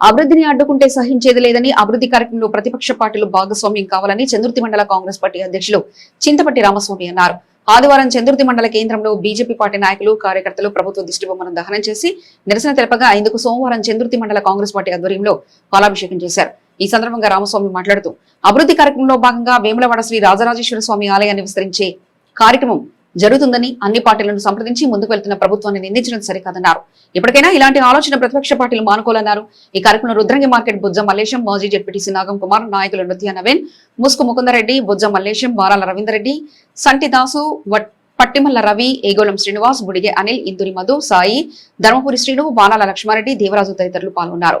అభివృద్ధిని అడ్డుకుంటే సహించేది లేదని అభివృద్ధి కార్యక్రమంలో ప్రతిపక్ష పార్టీలు భాగస్వామ్యం కావాలని చంద్రుతి మండల కాంగ్రెస్ పార్టీ అధ్యక్షులు చింతపట్టి రామస్వామి అన్నారు. ఆదివారం చంద్రుతి మండల కేంద్రంలో బీజేపీ పార్టీ నాయకులు కార్యకర్తలు ప్రభుత్వ దిష్టిబొమ్మను దహనం చేసి నిరసన తెలపగా ఇందుకు సోమవారం చంద్రుతి మండల కాంగ్రెస్ పార్టీ ఆధ్వర్యంలో పాలాభిషేకం చేశారు. ఈ సందర్భంగా రామస్వామి మాట్లాడుతూ అభివృద్ధి కార్యక్రమంలో భాగంగా వేములవాడ శ్రీ రాజరాజేశ్వర స్వామి ఆలయాన్ని విస్తరించే కార్యక్రమం జరుగుతుందని అన్ని పార్టీలను సంప్రదించి ముందుకు వెళ్తున్న ప్రభుత్వాన్ని నిందించడం సరికాదన్నారు. ఇప్పటికైనా ఇలాంటి ఆలోచన ప్రతిపక్ష పార్టీలు మానుకోవాలన్నారు. ఈ కార్యక్రమంలో రుద్రంగి మార్కెట్ బుజ్జ మల్లేశం మాజీ జడ్పీటీసీ నాగం కుమార్ నాయకులు నృత్య నవీన్ ముసుకు ముకుందరెడ్డి బుజ్జ మల్లేశం బారాల రవీందరెడ్డి సంటి దాసు పట్టిమల్ల రవి ఏగోళం శ్రీనివాస్ బుడిగే అనిల్ ఇందురి మధు సాయి ధర్మపురి శ్రీను బాణాల లక్ష్మారెడ్డి దేవరాజు తదితరులు పాల్గొన్నారు.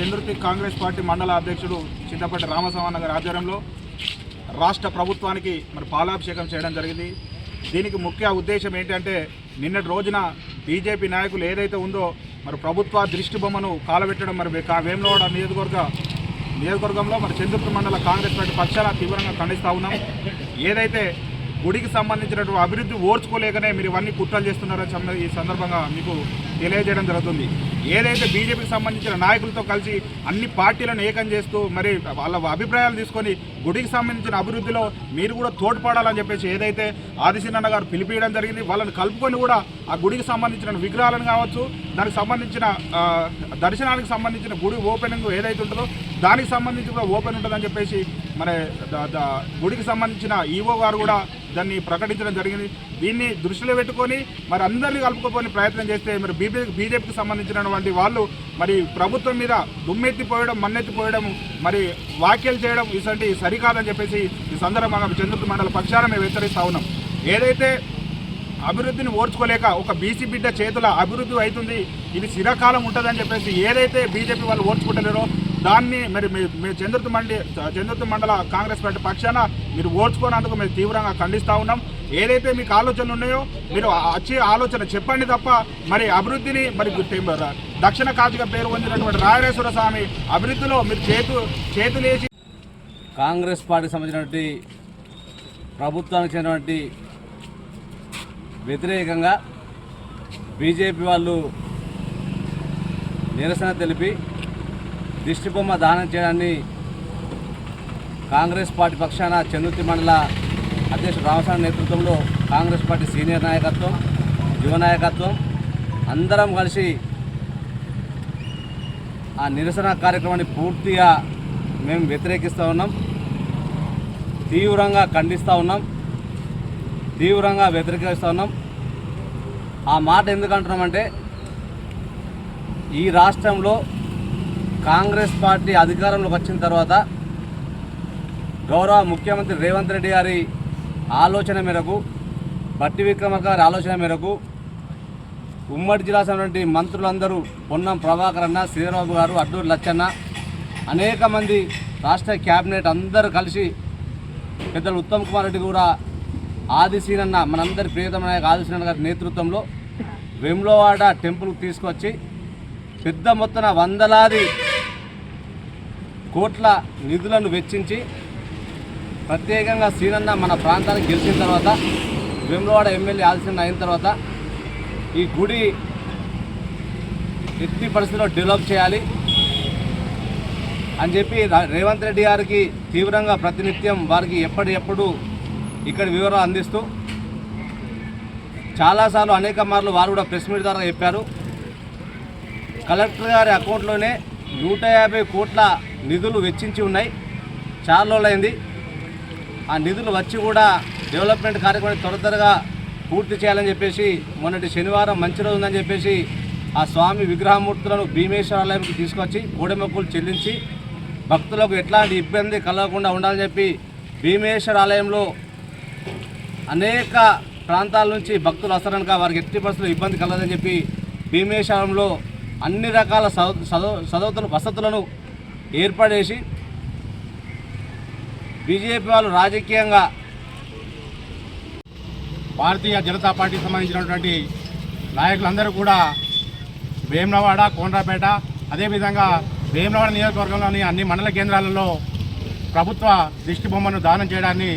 చంద్రుతి కాంగ్రెస్ పార్టీ మండల అధ్యక్షుడు చింతపట్టి రామసవన్న గారి ఆధ్వర్యంలో రాష్ట్ర ప్రభుత్వానికి మరి పాలాభిషేకం చేయడం జరిగింది. దీనికి ముఖ్య ఉద్దేశం ఏంటంటే నిన్నటి రోజున బీజేపీ నాయకులు ఏదైతే ఉందో మరి ప్రభుత్వ దృష్టి బొమ్మను కాలబెట్టడం మరి కా- వేములవాడ నియోజకవర్గ నియోజకవర్గంలో మరి చంద్రుతి మండల కాంగ్రెస్ పార్టీ పక్షాల తీవ్రంగా ఖండిస్తూ ఉన్నాం. ఏదైతే గుడికి సంబంధించినటువంటి అభివృద్ధి ఓర్చుకోలేకనే మీరు ఇవన్నీ కుట్రలు చేస్తున్నారని ఈ సందర్భంగా మీకు తెలియజేయడం జరుగుతుంది. ఏదైతే బీజేపీకి సంబంధించిన నాయకులతో కలిసి అన్ని పార్టీలను ఏకం చేస్తూ మరి వాళ్ళ అభిప్రాయాలు తీసుకొని గుడికి సంబంధించిన అభివృద్ధిలో మీరు కూడా తోడ్పడాలని చెప్పేసి ఏదైతే ఆదిశీనన్న గారు పిలిపియడం జరిగింది వాళ్ళని కలుపుకొని కూడా ఆ గుడికి సంబంధించిన విగ్రహాలను కావచ్చు దానికి సంబంధించిన దర్శనానికి సంబంధించిన గుడి ఓపెనింగ్ ఏదైతే ఉంటుందో దానికి సంబంధించి కూడా ఓపెన్ ఉంటుందని చెప్పేసి మరి గుడికి సంబంధించిన ఈవో గారు కూడా దాన్ని ప్రకటించడం జరిగింది. దీన్ని దృష్టిలో పెట్టుకొని మరి అందరినీ కలుపుకోపోని ప్రయత్నం చేస్తే మరి బీజే బీజేపీకి సంబంధించినటువంటి వాళ్ళు మరి ప్రభుత్వం మీద దుమ్మెత్తిపోయడం మన్నెత్తిపోయడం మరి వ్యాఖ్యలు చేయడం ఇసంటి సరికాదని చెప్పేసి ఈ సందర్భంగా చంద్రుడు మండల పక్షాన మేము హెచ్చరిస్తా ఉన్నాం. ఏదైతే అభివృద్ధిని ఓర్చుకోలేక ఒక బీసీ బిడ్డ చేతుల అభివృద్ధి అవుతుంది ఇది చిరకాలం ఉంటుందని చెప్పేసి ఏదైతే బీజేపీ వాళ్ళు ఓర్చుకుంటలేరో దాన్ని మరి మీ- మీ చంద్రుతి మండి చంద్రుతి మండల కాంగ్రెస్ పార్టీ పక్షాన మీరు ఓడ్చుకోనందుకు మేము తీవ్రంగా ఖండిస్తూ ఉన్నాం. ఏదైతే మీకు ఆలోచనలు ఉన్నాయో మీరు వచ్చే ఆలోచన చెప్పండి తప్ప మరి అభివృద్ధిని మరి దక్షిణ కాజుగా పేరు పొందినటువంటి రాయరేశ్వర స్వామి అభివృద్ధిలో మీరు చేతు చేతులేసి కాంగ్రెస్ పార్టీకి సంబంధించినటువంటి ప్రభుత్వానికి చెందినటువంటి వ్యతిరేకంగా బీజేపీ వాళ్ళు నిరసన తెలిపి దిష్టిబొమ్మ దానం చేయడాన్ని కాంగ్రెస్ పార్టీ పక్షాన చంద్రుతి మండల అధ్యక్షుడు రామస్వామి నేతృత్వంలో కాంగ్రెస్ పార్టీ సీనియర్ నాయకత్వం యువ నాయకత్వం అందరం కలిసి ఆ నిరసన కార్యక్రమాన్ని పూర్తిగా మేము వ్యతిరేకిస్తూ ఉన్నాం. తీవ్రంగా ఖండిస్తూ ఉన్నాం. తీవ్రంగా వ్యతిరేకిస్తూ ఉన్నాం. ఆ మాట ఎందుకంటున్నామంటే ఈ రాష్ట్రంలో కాంగ్రెస్ పార్టీ అధికారంలోకి వచ్చిన తర్వాత గౌరవ ముఖ్యమంత్రి రేవంత్ రెడ్డి గారి ఆలోచన మేరకు బట్టి విక్రమార్క గారి ఆలోచన మేరకు ఉమ్మడి జిల్లా సంబంధించిన మంత్రులందరూ పొన్నం ప్రభాకర్ అన్న శ్రీరాబాబు గారు అడ్డూరు లచ్చన్న అనేక మంది రాష్ట్ర క్యాబినెట్ అందరూ కలిసి పెద్దలు ఉత్తమ్ కుమార్ రెడ్డి కూడా ఆదిశీనన్న మనందరి ప్రియతమ నాయక ఆదిశీనన్న గారి నేతృత్వంలో వెమ్లోవాడ టెంపుల్కి తీసుకొచ్చి పెద్ద మొత్తాన వందలాది కోట్ల నిధులను వెచ్చించి ప్రత్యేకంగా సీనన్న మన ప్రాంతానికి గెలిచిన తర్వాత వెమ్లవాడ ఎమ్మెల్యే ఆలస్యం అయిన తర్వాత ఈ గుడి ఎట్టి పరిస్థితిలో డెవలప్ చేయాలి అని చెప్పి రేవంత్ రెడ్డి గారికి తీవ్రంగా ప్రతినిత్యం వారికి ఎప్పటి ఎప్పుడు ఇక్కడ వివరాలు అందిస్తూ చాలాసార్లు అనేక మార్లు వారు కూడా ప్రెస్ మీట్ ద్వారా చెప్పారు. కలెక్టర్ గారి అకౌంట్లోనే నూట యాభై కోట్ల నిధులు వెచ్చించి ఉన్నాయి. చాలా రోజులైంది. ఆ నిధులు వచ్చి కూడా డెవలప్మెంట్ కార్యక్రమం త్వర త్వరగా పూర్తి చేయాలని చెప్పేసి మొన్నటి శనివారం మంచి రోజు ఉందని చెప్పేసి ఆ స్వామి విగ్రహమూర్తులను భీమేశ్వరాలయంకి తీసుకొచ్చి కోడెమొక్కులు చెల్లించి భక్తులకు ఎట్లాంటి ఇబ్బంది కలగకుండా ఉండాలని చెప్పి భీమేశ్వర ఆలయంలో అనేక ప్రాంతాల నుంచి భక్తులు వస్తారనుక వారికి ఎట్టి పరిస్థితులు ఇబ్బంది కలదని చెప్పి భీమేశ్వరంలో అన్ని రకాల సౌ- సదవ సదవతులు వసతులను ఏర్పడేసి బీజేపీ వాళ్ళు రాజకీయంగా భారతీయ జనతా పార్టీకి సంబంధించినటువంటి నాయకులందరూ కూడా వేమనవాడ కోండ్రాపేట అదేవిధంగా వేమనవాడ నియోజకవర్గంలోని అన్ని మండల కేంద్రాలలో ప్రభుత్వ దిష్టి బొమ్మను దానం చేయడాన్ని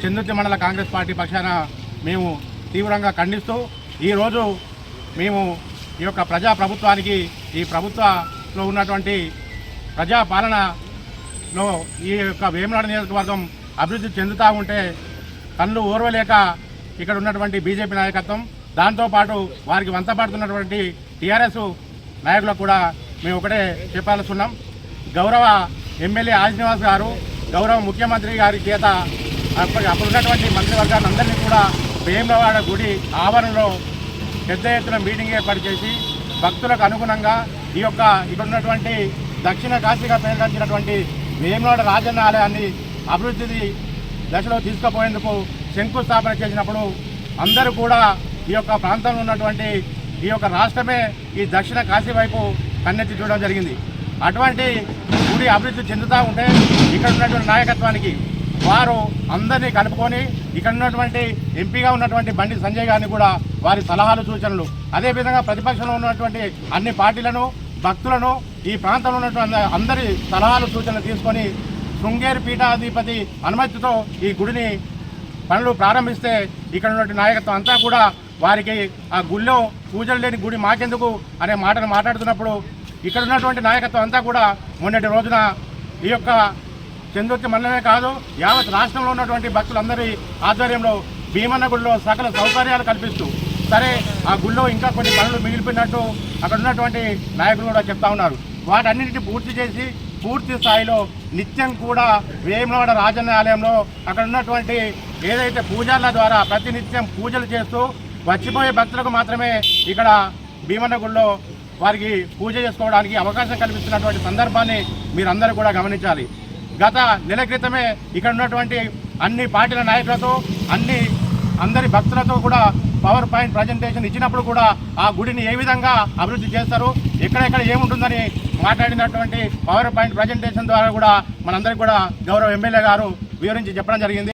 చందుర్తి మండల కాంగ్రెస్ పార్టీ పక్షాన మేము తీవ్రంగా ఖండిస్తూ ఈరోజు మేము ఈ యొక్క ప్రజా ప్రభుత్వానికి ఈ ప్రభుత్వంలో ఉన్నటువంటి ప్రజాపాలనలో ఈ యొక్క వేమనాడు నియోజకవర్గం అభివృద్ధి చెందుతూ ఉంటే కళ్ళు ఓర్వలేక ఇక్కడ ఉన్నటువంటి బీజేపీ నాయకత్వం దాంతోపాటు వారికి వంతపడుతున్నటువంటి టీఆర్ఎస్ నాయకులకు కూడా మేము ఒకటే చెప్పాల్సున్నాం. గౌరవ ఎమ్మెల్యే ఆదినివాస్ గారు గౌరవ ముఖ్యమంత్రి గారి చేత అప్పటి అప్పుడు ఉన్నటువంటి మంత్రివర్గాన్ని అందరినీ కూడా భీమవాడ గుడి ఆవరణలో పెద్ద ఎత్తున మీటింగ్ ఏర్పాటు చేసి భక్తులకు అనుగుణంగా ఈ యొక్క ఇక్కడ ఉన్నటువంటి దక్షిణ కాశీగా పేరుగాంచినటువంటి వేములవాడ రాజన్న ఆలయాన్ని అభివృద్ధి దశలో తీసుకుపోయేందుకు శంకుస్థాపన చేసినప్పుడు అందరూ కూడా ఈ యొక్క ప్రాంతంలో ఉన్నటువంటి ఈ యొక్క రాష్ట్రమే ఈ దక్షిణ కాశీ వైపు కన్నెత్తి చూడడం జరిగింది. అటువంటి గుడి అభివృద్ధి చెందుతూ ఉంటే ఇక్కడ ఉన్నటువంటి నాయకత్వానికి వారు అందరినీ కలుపుకొని ఇక్కడ ఉన్నటువంటి ఎంపీగా ఉన్నటువంటి బండి సంజయ్ గారిని కూడా వారి సలహాలు సూచనలు అదేవిధంగా ప్రతిపక్షంలో ఉన్నటువంటి అన్ని పార్టీలను భక్తులను ఈ ప్రాంతంలో ఉన్నటువంటి అందరి సలహాలు సూచనలు తీసుకొని శృంగేరి పీఠాధిపతి అనుమతితో ఈ గుడిని పనులు ప్రారంభిస్తే ఇక్కడ ఉన్నటువంటి నాయకత్వం అంతా కూడా వారికి ఆ గుళ్ళో పూజలు లేని గుడి మాకెందుకు అనే మాటను మాట్లాడుతున్నప్పుడు ఇక్కడ ఉన్నటువంటి నాయకత్వం అంతా కూడా మొన్నటి రోజున ఈ యొక్క చందుర్తి మండలమే కాదు యావత్ రాష్ట్రంలో ఉన్నటువంటి భక్తులందరి ఆధ్వర్యంలో భీమన్న గుడిలో సకల సౌకర్యాలు కల్పిస్తూ సరే ఆ గుళ్ళో ఇంకా కొన్ని పనులు మిగిలిపోయినట్టు అక్కడ ఉన్నటువంటి నాయకులు కూడా చెప్తా ఉన్నారు. వాటన్నిటిని పూర్తి చేసి పూర్తి స్థాయిలో నిత్యం కూడా వేములవాడ రాజన్న ఆలయంలో అక్కడ ఉన్నటువంటి ఏదైతే పూజల ద్వారా ప్రతినిత్యం పూజలు చేస్తూ వచ్చిపోయే భక్తులకు మాత్రమే ఇక్కడ భీమన్న గుడిలో వారికి పూజ చేసుకోవడానికి అవకాశం కల్పిస్తున్నటువంటి సందర్భాన్ని మీరందరూ కూడా గమనించాలి. గత నెల క్రితమే ఇక్కడ ఉన్నటువంటి అన్ని పార్టీల నాయకులతో అన్ని అందరి భక్తులతో కూడా పవర్ పాయింట్ ప్రజెంటేషన్ ఇచ్చినప్పుడు కూడా ఆ గుడిని ఏ విధంగా అభివృద్ధి చేస్తారు ఎక్కడెక్కడ ఏముంటుందని మాట్లాడినటువంటి పవర్ పాయింట్ ప్రజెంటేషన్ ద్వారా కూడా మనందరికీ కూడా గౌరవ ఎమ్మెల్యే గారు వివరించి చెప్పడం జరిగింది.